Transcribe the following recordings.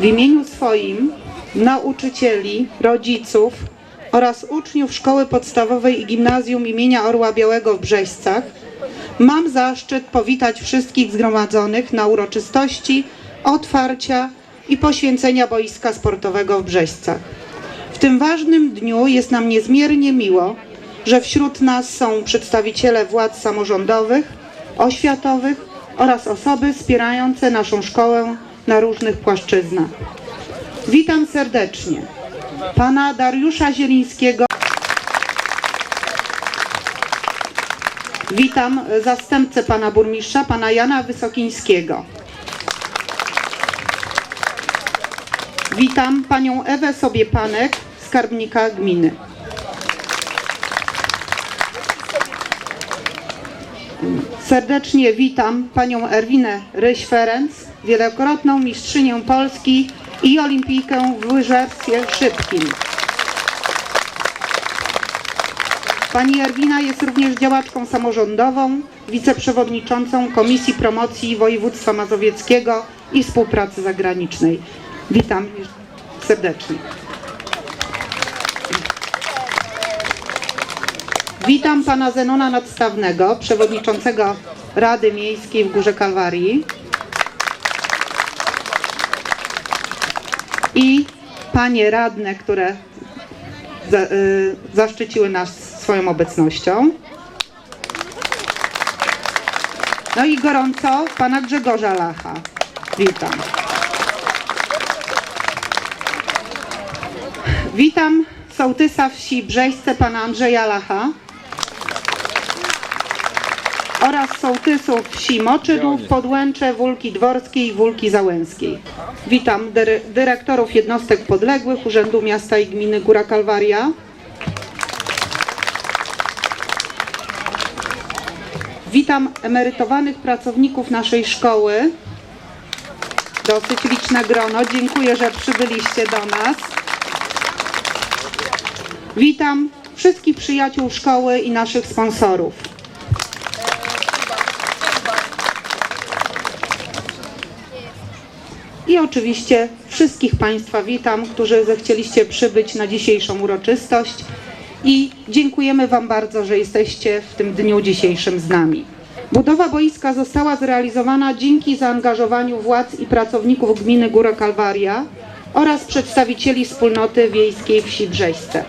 W imieniu swoim, nauczycieli, rodziców oraz uczniów Szkoły Podstawowej i Gimnazjum imienia Orła Białego w Brzeźcach mam zaszczyt powitać wszystkich zgromadzonych na uroczystości otwarcia i poświęcenia boiska sportowego w Brzeźcach. W tym ważnym dniu jest nam niezmiernie miło, że wśród nas są przedstawiciele władz samorządowych, oświatowych oraz osoby wspierające naszą szkołę na różnych płaszczyznach. Witam serdecznie pana Dariusza Zielińskiego. Witam zastępcę pana burmistrza, pana Jana Wysokińskiego. Witam panią Ewę Sobiepanek, skarbnika gminy. Serdecznie witam panią Erwinę Ryś-Ferenc, wielokrotną mistrzynię Polski i olimpijkę w łyżerstwie szybkim. Pani Erwina jest również działaczką samorządową, wiceprzewodniczącą Komisji Promocji Województwa Mazowieckiego i Współpracy Zagranicznej. Witam serdecznie. Witam pana Zenona Nadstawnego, przewodniczącego Rady Miejskiej w Górze Kalwarii. I panie radne, które za, y, zaszczyciły nas swoją obecnością. No i gorąco pana Grzegorza Lacha. Witam. Witam sołtysa wsi Brzeźce, pana Andrzeja Lacha oraz sołtysów wsi Moczydłów, Podłęcze, Wólki Dworskiej i Wólki Załęskiej. Witam dyry- dyrektorów jednostek podległych Urzędu Miasta i Gminy Góra Kalwaria. Witam emerytowanych pracowników naszej szkoły. Dosyć liczne grono. Dziękuję, że przybyliście do nas. Witam wszystkich przyjaciół szkoły i naszych sponsorów. I oczywiście wszystkich Państwa witam, którzy zechcieliście przybyć na dzisiejszą uroczystość i dziękujemy Wam bardzo, że jesteście w tym dniu dzisiejszym z nami. Budowa boiska została zrealizowana dzięki zaangażowaniu władz i pracowników gminy Góra Kalwaria oraz przedstawicieli wspólnoty wiejskiej wsi Brzeźce.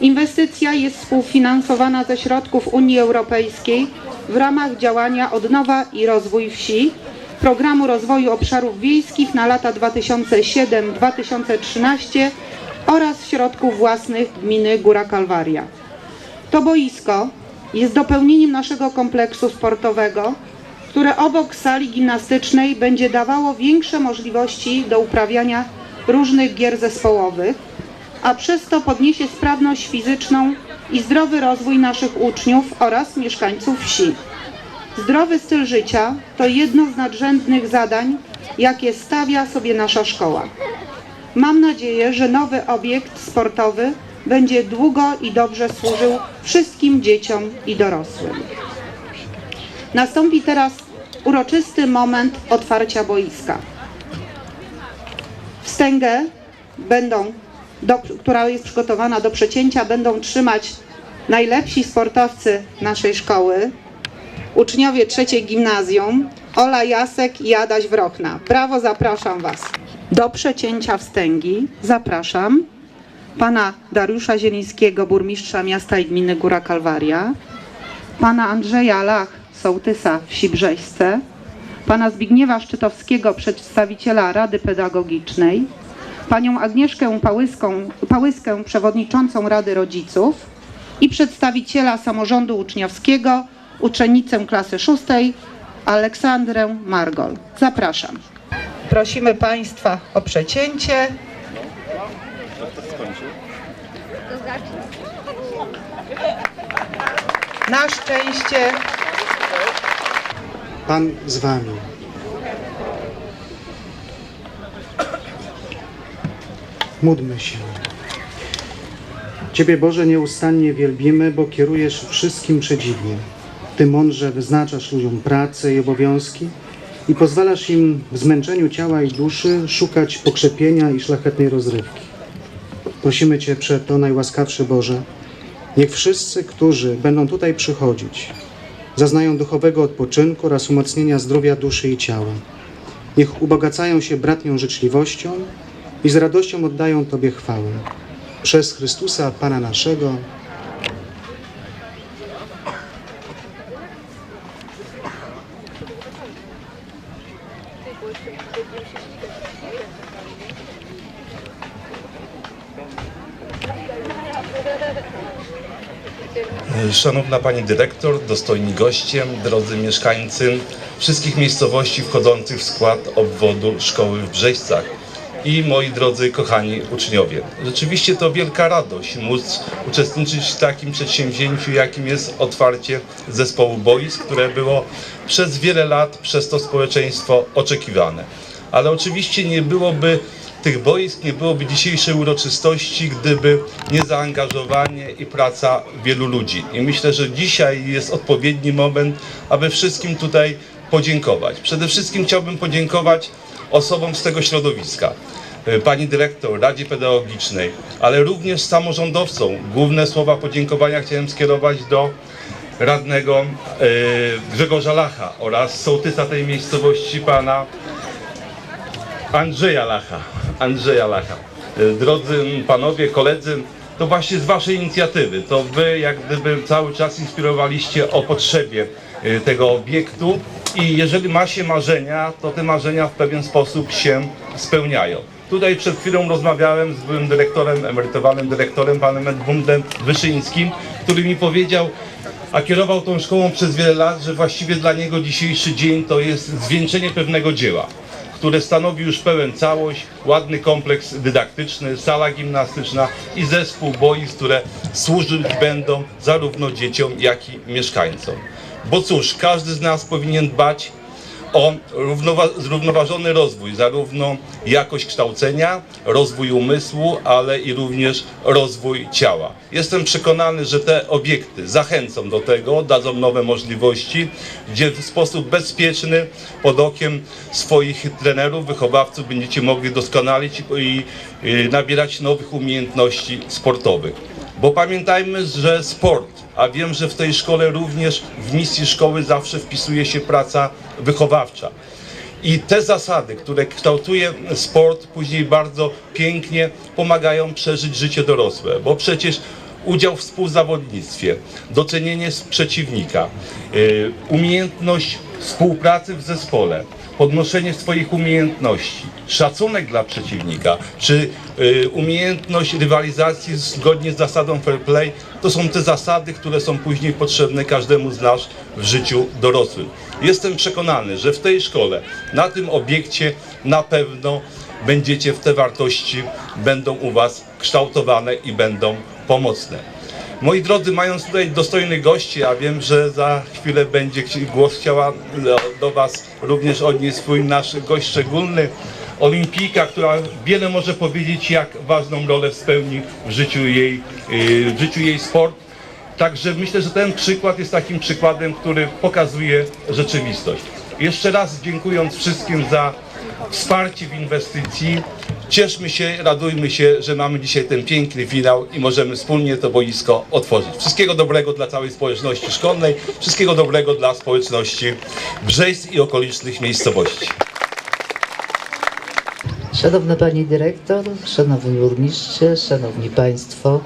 Inwestycja jest współfinansowana ze środków Unii Europejskiej w ramach działania Odnowa i Rozwój Wsi Programu Rozwoju Obszarów Wiejskich na lata 2007-2013 oraz środków własnych gminy Góra Kalwaria. To boisko jest dopełnieniem naszego kompleksu sportowego, które obok sali gimnastycznej będzie dawało większe możliwości do uprawiania różnych gier zespołowych, a przez to podniesie sprawność fizyczną i zdrowy rozwój naszych uczniów oraz mieszkańców wsi. Zdrowy styl życia to jedno z nadrzędnych zadań, jakie stawia sobie nasza szkoła. Mam nadzieję, że nowy obiekt sportowy będzie długo i dobrze służył wszystkim dzieciom i dorosłym. Nastąpi teraz uroczysty moment otwarcia boiska. Wstęgę będą, do, która jest przygotowana do przecięcia, będą trzymać najlepsi sportowcy naszej szkoły, uczniowie trzeciej gimnazjum Ola Jasek i Adaś Wrochna. Brawo, zapraszam Was. Do przecięcia wstęgi zapraszam pana Dariusza Zielińskiego, burmistrza miasta i gminy Góra Kalwaria, pana Andrzeja Lach, sołtysa wsi Brzeźce, pana Zbigniewa Szczytowskiego, przedstawiciela Rady Pedagogicznej, panią Agnieszkę Pałyską, Pałyskę, przewodniczącą Rady Rodziców i przedstawiciela samorządu uczniowskiego, uczennicę klasy szóstej Aleksandrę Margol. Zapraszam. Prosimy Państwa o przecięcie. Na szczęście Pan z wami. Módlmy się. Ciebie Boże nieustannie wielbimy, bo kierujesz wszystkim przedziwnie. Ty mądrze wyznaczasz ludziom pracę i obowiązki i pozwalasz im w zmęczeniu ciała i duszy szukać pokrzepienia i szlachetnej rozrywki. Prosimy Cię przeto, najłaskawszy Boże, niech wszyscy, którzy będą tutaj przychodzić, zaznają duchowego odpoczynku oraz umocnienia zdrowia duszy i ciała. Niech ubogacają się bratnią życzliwością i z radością oddają Tobie chwałę. Przez Chrystusa, Pana naszego. Szanowna Pani Dyrektor, dostojni goście, drodzy mieszkańcy wszystkich miejscowości wchodzących w skład obwodu szkoły w Brzeźcach i moi drodzy kochani uczniowie. Rzeczywiście to wielka radość móc uczestniczyć w takim przedsięwzięciu, jakim jest otwarcie zespołu boisk, które było przez wiele lat przez to społeczeństwo oczekiwane. Ale oczywiście nie byłoby tych boisk nie byłoby dzisiejszej uroczystości, gdyby nie zaangażowanie i praca wielu ludzi. I myślę, że dzisiaj jest odpowiedni moment, aby wszystkim tutaj podziękować. Przede wszystkim chciałbym podziękować osobom z tego środowiska. Pani dyrektor, Radzie Pedagogicznej, ale również samorządowcom. Główne słowa podziękowania chciałem skierować do radnego y, Grzegorza Lacha oraz sołtysa tej miejscowości, pana Andrzeja Lacha. Andrzeja Lacha. Y, Drodzy panowie, koledzy, to właśnie z waszej inicjatywy, to wy jak gdyby cały czas inspirowaliście o potrzebie y, tego obiektu i jeżeli ma się marzenia, to te marzenia w pewien sposób się spełniają. Tutaj przed chwilą rozmawiałem z byłym dyrektorem, emerytowanym dyrektorem, panem Edmundem Wyszyńskim, który mi powiedział, a kierował tą szkołą przez wiele lat, że właściwie dla niego dzisiejszy dzień to jest zwieńczenie pewnego dzieła które stanowi już pełen całość, ładny kompleks dydaktyczny, sala gimnastyczna i zespół boisk, które służyć będą zarówno dzieciom, jak i mieszkańcom. Bo cóż, każdy z nas powinien dbać o równowa- zrównoważony rozwój, zarówno jakość kształcenia, rozwój umysłu, ale i również rozwój ciała. Jestem przekonany, że te obiekty zachęcą do tego, dadzą nowe możliwości, gdzie w sposób bezpieczny, pod okiem swoich trenerów, wychowawców będziecie mogli doskonalić i nabierać nowych umiejętności sportowych. Bo pamiętajmy, że sport, a wiem, że w tej szkole również w misji szkoły zawsze wpisuje się praca wychowawcza. I te zasady, które kształtuje sport, później bardzo pięknie pomagają przeżyć życie dorosłe, bo przecież udział w współzawodnictwie, docenienie przeciwnika, y, umiejętność współpracy w zespole, podnoszenie swoich umiejętności, szacunek dla przeciwnika, czy y, umiejętność rywalizacji zgodnie z zasadą fair play, to są te zasady, które są później potrzebne każdemu z nas w życiu dorosłym. Jestem przekonany, że w tej szkole, na tym obiekcie na pewno będziecie w te wartości, będą u Was kształtowane i będą pomocne. Moi drodzy, mając tutaj dostojnych gości, a wiem, że za chwilę będzie głos chciała do, Was również odnieść swój nasz gość szczególny, olimpijka, która wiele może powiedzieć, jak ważną rolę spełni w życiu jej, yy, w życiu jej sport. Także myślę, że ten przykład jest takim przykładem, który pokazuje rzeczywistość. Jeszcze raz dziękując wszystkim za wsparcie w inwestycji. Cieszmy się, radujmy się, że mamy dzisiaj ten piękny finał i możemy wspólnie to boisko otworzyć. Wszystkiego dobrego dla całej społeczności szkolnej, wszystkiego dobrego dla społeczności Brzeźc i okolicznych miejscowości. Szanowna Pani Dyrektor, Szanowny Burmistrze, Szanowni Państwo,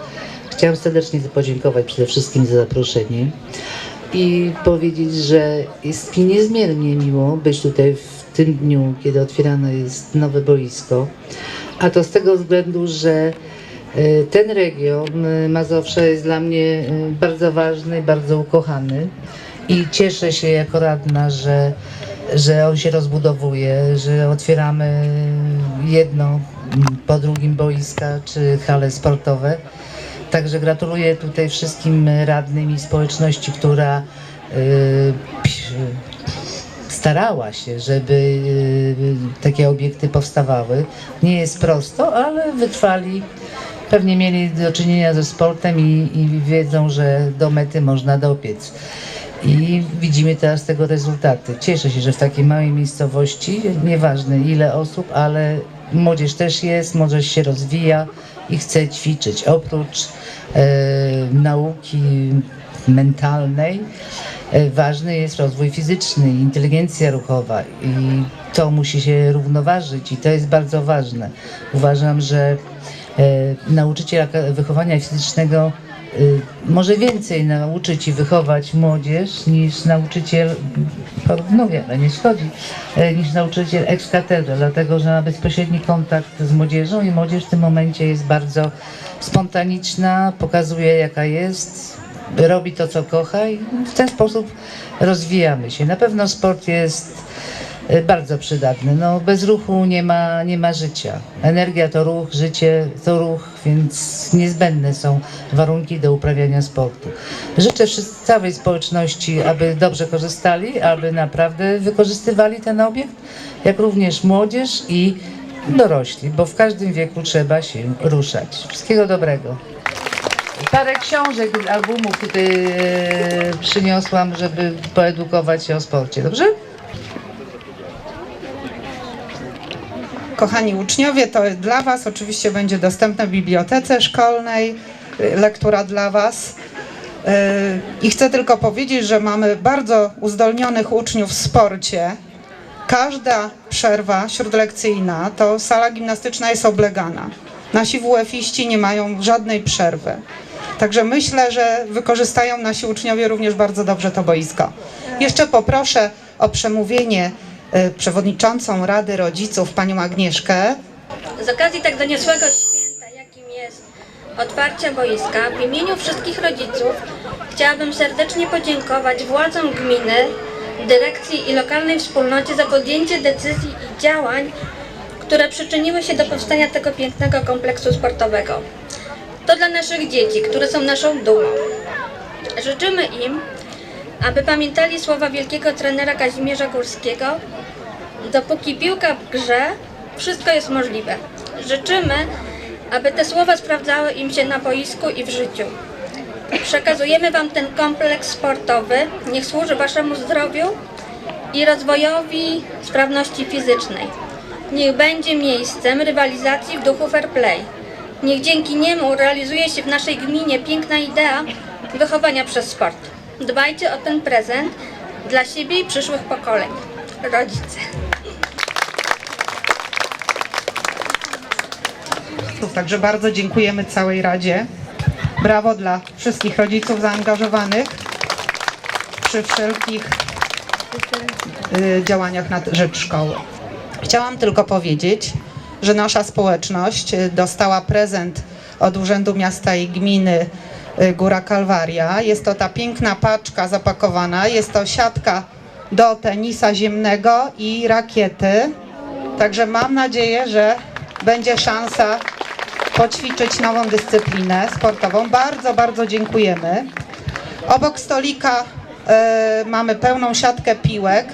chciałam serdecznie podziękować przede wszystkim za zaproszenie i powiedzieć, że jest mi niezmiernie miło być tutaj w tym dniu, kiedy otwierane jest nowe boisko, a to z tego względu, że e, ten region e, Mazowsza jest dla mnie e, bardzo ważny, bardzo ukochany i cieszę się jako radna, że, że on się rozbudowuje, że otwieramy jedno mm, po drugim boiska czy hale sportowe. Także gratuluję tutaj wszystkim radnym i społeczności, która starała się, żeby y, takie obiekty powstawały. Nie jest prosto, ale wytrwali. Pewnie mieli do czynienia ze sportem i, i wiedzą, że do mety można dopiec. I widzimy teraz tego rezultaty. Cieszę się, że w takiej małej miejscowości, nieważne ile osób, ale młodzież też jest, młodzież się rozwija i chce ćwiczyć. Oprócz e, nauki mentalnej, ważny jest rozwój fizyczny, inteligencja ruchowa i to musi się równoważyć i to jest bardzo ważne. Uważam, że e, nauczyciel wychowania fizycznego y, może więcej nauczyć i wychować młodzież niż nauczyciel, porównuję, ale nie szkodzi, e, niż nauczyciel ex cathedra, dlatego że ma bezpośredni kontakt z młodzieżą i młodzież w tym momencie jest bardzo spontaniczna, pokazuje jaka jest, robi to co kocha i w ten sposób rozwijamy się. Na pewno sport jest e, bardzo przydatny. No, bez ruchu nie ma, nie ma życia. Energia to ruch, życie to ruch, więc niezbędne są warunki do uprawiania sportu. Życzę całej społeczności, aby dobrze korzystali, aby naprawdę wykorzystywali ten obiekt, jak również młodzież i dorośli, bo w każdym wieku trzeba się ruszać. Wszystkiego dobrego. Parę książek, albumów tutaj e, przyniosłam, żeby poedukować się o sporcie, dobrze? Kochani uczniowie, to dla Was oczywiście będzie dostępne w bibliotece szkolnej, y, lektura dla Was. Y, I chcę tylko powiedzieć, że mamy bardzo uzdolnionych uczniów w sporcie. Każda przerwa śródlekcyjna to sala gimnastyczna jest oblegana. Nasi WF-iści nie mają żadnej przerwy. Także myślę, że wykorzystają nasi uczniowie również bardzo dobrze to boisko. Jeszcze poproszę o przemówienie y, przewodniczącą Rady Rodziców, panią Agnieszkę. Z okazji tak doniosłego święta, jakim jest otwarcie boiska, w imieniu wszystkich rodziców chciałabym serdecznie podziękować władzom gminy, dyrekcji i lokalnej wspólnocie za podjęcie decyzji i działań, które przyczyniły się do powstania tego pięknego kompleksu sportowego. To dla naszych dzieci, które są naszą dumą. Życzymy im, aby pamiętali słowa wielkiego trenera Kazimierza Górskiego, Dopóki piłka w grze, wszystko jest możliwe. Życzymy, aby te słowa sprawdzały im się na boisku i w życiu. Przekazujemy Wam ten kompleks sportowy. Niech służy Waszemu zdrowiu i rozwojowi sprawności fizycznej. Niech będzie miejscem rywalizacji w duchu fair play. Niech dzięki niemu realizuje się w naszej gminie piękna idea wychowania przez sport. Dbajcie o ten prezent dla siebie i przyszłych pokoleń. Rodzice. Także bardzo dziękujemy całej Radzie. Brawo dla wszystkich rodziców zaangażowanych przy wszelkich y, działaniach na rzecz szkoły. Chciałam tylko powiedzieć, że nasza społeczność y, dostała prezent od Urzędu Miasta i Gminy y, Góra Kalwaria. Jest to ta piękna paczka zapakowana. Jest to siatka do tenisa ziemnego i rakiety. Także mam nadzieję, że będzie szansa poćwiczyć nową dyscyplinę sportową. Bardzo, bardzo dziękujemy. Obok stolika e, mamy pełną siatkę piłek.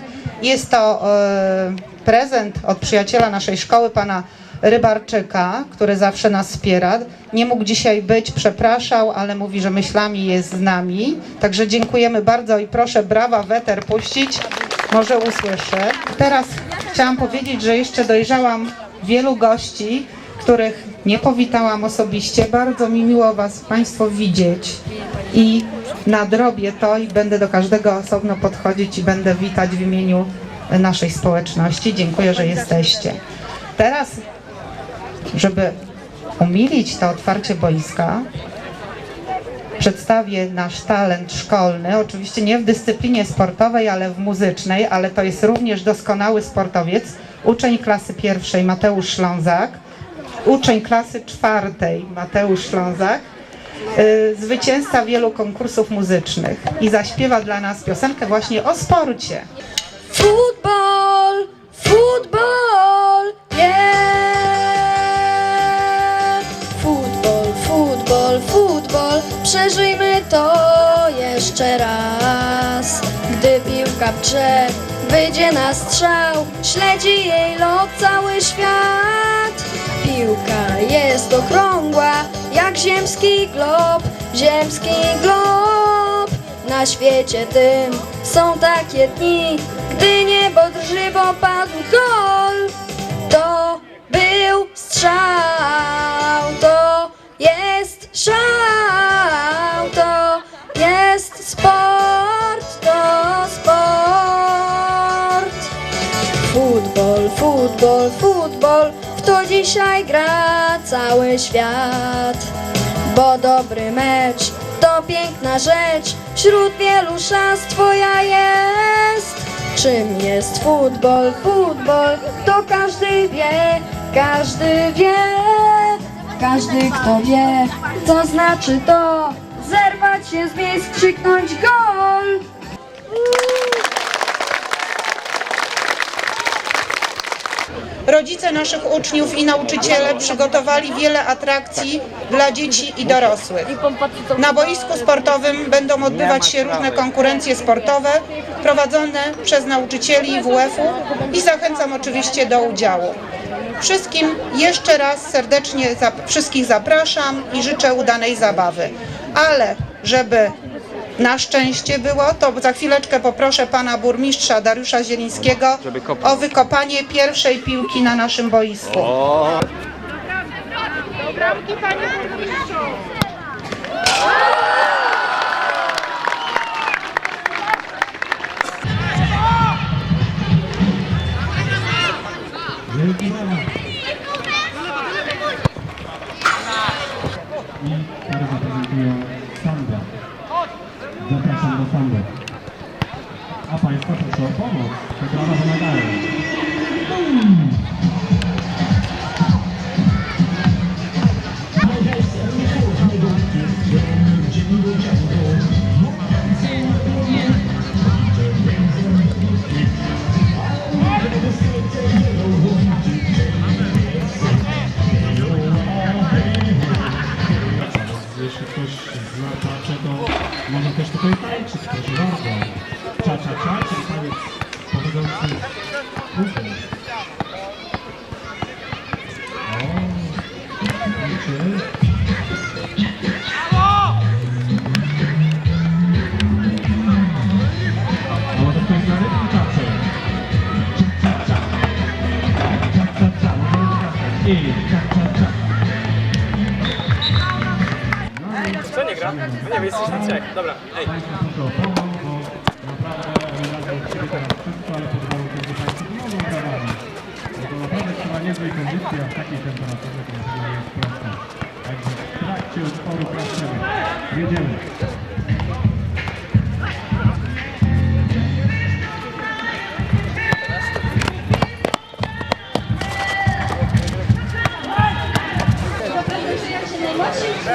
Jest to e, prezent od przyjaciela naszej szkoły, pana Rybarczyka, który zawsze nas wspiera. Nie mógł dzisiaj być, przepraszał, ale mówi, że myślami jest z nami. Także dziękujemy bardzo i proszę brawa weter puścić. Może usłyszy. Teraz chciałam powiedzieć, że jeszcze dojrzałam wielu gości, których nie powitałam osobiście. Bardzo mi miło Was Państwo widzieć i nadrobię to i będę do każdego osobno podchodzić i będę witać w imieniu naszej społeczności. Dziękuję, że jesteście. Teraz, żeby umilić to otwarcie boiska, przedstawię nasz talent szkolny, oczywiście nie w dyscyplinie sportowej, ale w muzycznej, ale to jest również doskonały sportowiec, uczeń klasy pierwszej Mateusz Ślązak, uczeń klasy czwartej Mateusz Ślązak y, zwycięzca wielu konkursów muzycznych i zaśpiewa dla nas piosenkę właśnie o sporcie. Futbol, futbol, yeah! Futbol, futbol, futbol, przeżyjmy to jeszcze raz. Gdy piłka w wyjdzie na strzał, śledzi jej lot cały świat. Piłka jest okrągła, jak ziemski glob, ziemski glob. Na świecie tym są takie dni, gdy niebo drży, bo padł gol. To był strzał, to jest szał, to jest sport, to sport. Futbol, futbol, futbol, w to dzisiaj gra cały świat. Bo dobry mecz to piękna rzecz, wśród wielu szans twoja jest. Czym jest futbol, futbol, to każdy wie, każdy wie. Każdy kto wie, co znaczy to, zerwać się z miejsc, krzyknąć gol. Rodzice naszych uczniów i nauczyciele przygotowali wiele atrakcji dla dzieci i dorosłych. Na boisku sportowym będą odbywać się różne konkurencje sportowe prowadzone przez nauczycieli WF-u i zachęcam oczywiście do udziału. Wszystkim jeszcze raz serdecznie zap- wszystkich zapraszam i życzę udanej zabawy. Ale żeby na szczęście było, to za chwileczkę poproszę pana burmistrza Dariusza Zielińskiego o wykopanie pierwszej piłki na naszym boisku. Pary A Państwa proszę o pomoc. Te I cza, cza, cza. Co nie gra? No nie wiem, jesteś na trzech. Dobra, ej. To naprawdę trzeba niezłej kondycji, a w takiej temperaturze to jest proste. Także w trakcie utworu pracujemy. Jedziemy.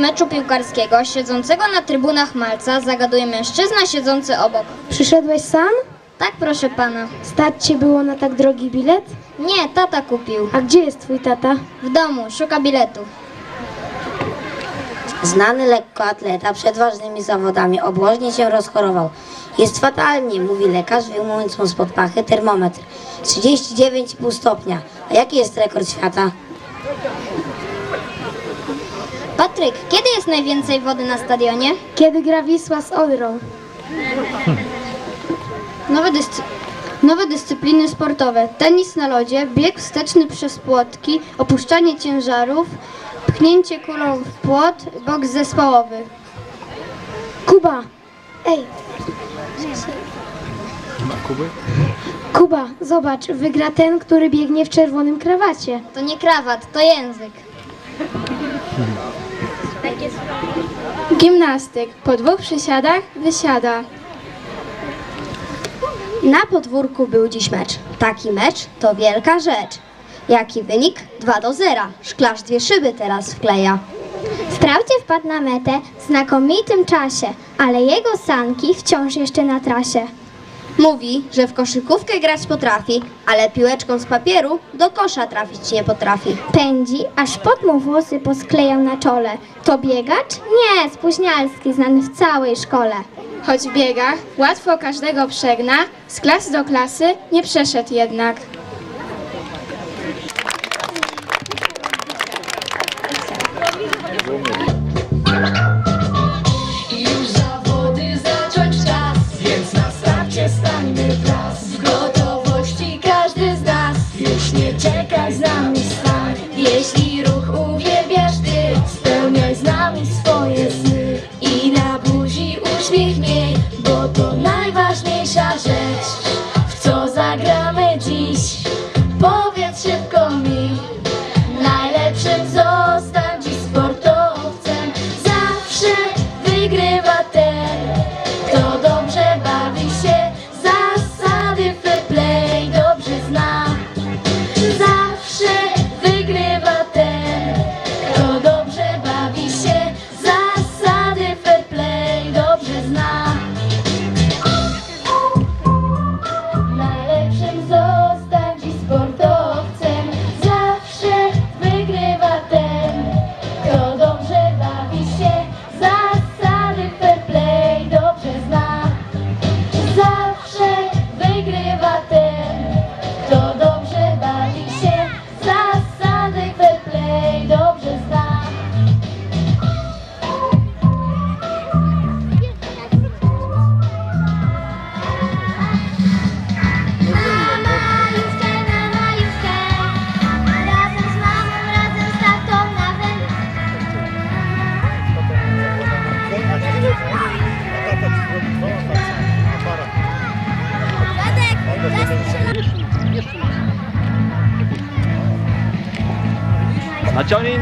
meczu piłkarskiego siedzącego na trybunach Malca zagaduje mężczyzna siedzący obok. Przyszedłeś sam? Tak, proszę pana. Stać cię było na tak drogi bilet? Nie, tata kupił. A gdzie jest twój tata? W domu, szuka biletu. Znany lekkoatleta przed ważnymi zawodami obłożnie się rozchorował. Jest fatalnie, mówi lekarz, wyjmując mu spod pachy termometr. 39,5 stopnia. A jaki jest rekord świata? Patryk, kiedy jest najwięcej wody na stadionie? Kiedy gra Wisła z Odrą? Nowe, dyscy... Nowe dyscypliny sportowe. Tenis na lodzie, bieg wsteczny przez płotki, opuszczanie ciężarów, pchnięcie kulą w płot, boks zespołowy. Kuba! Ej! Kuba, zobacz, wygra ten, który biegnie w czerwonym krawacie. To nie krawat, to język. Gimnastyk. Po dwóch przysiadach wysiada. Na podwórku był dziś mecz. Taki mecz to wielka rzecz. Jaki wynik? 2 do 0. Szklarz dwie szyby teraz wkleja. Wprawdzie wpadł na metę w znakomitym czasie, ale jego sanki wciąż jeszcze na trasie. Mówi, że w koszykówkę grać potrafi, ale piłeczką z papieru do kosza trafić nie potrafi. Pędzi, aż pot mu włosy posklejał na czole. To biegacz? Nie, spóźnialski, znany w całej szkole. Choć w biegach łatwo każdego przegna, z klasy do klasy nie przeszedł jednak.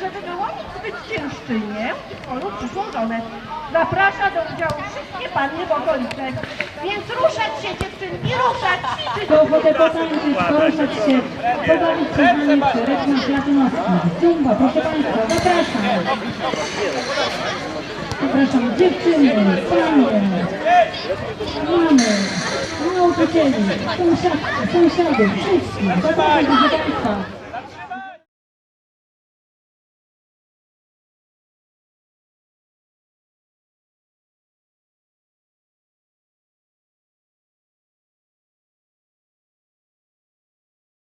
Żeby wyłonić zwyciężczynię z polu przysłużone, zaprasza do udziału wszystkie panny w okolicy. Więc ruszać się dziewczynki, ruszać, ćwiczyć! To ochotę potańczyć, poruszać się, pobawić się w rytmach latynoskich. Zumba, proszę Państwa, zapraszam. Zapraszam dziewczyny, panie, mamy, nauczycieli, sąsiadki, sąsiadów, wszystkich. Zapraszam, proszę Państwa.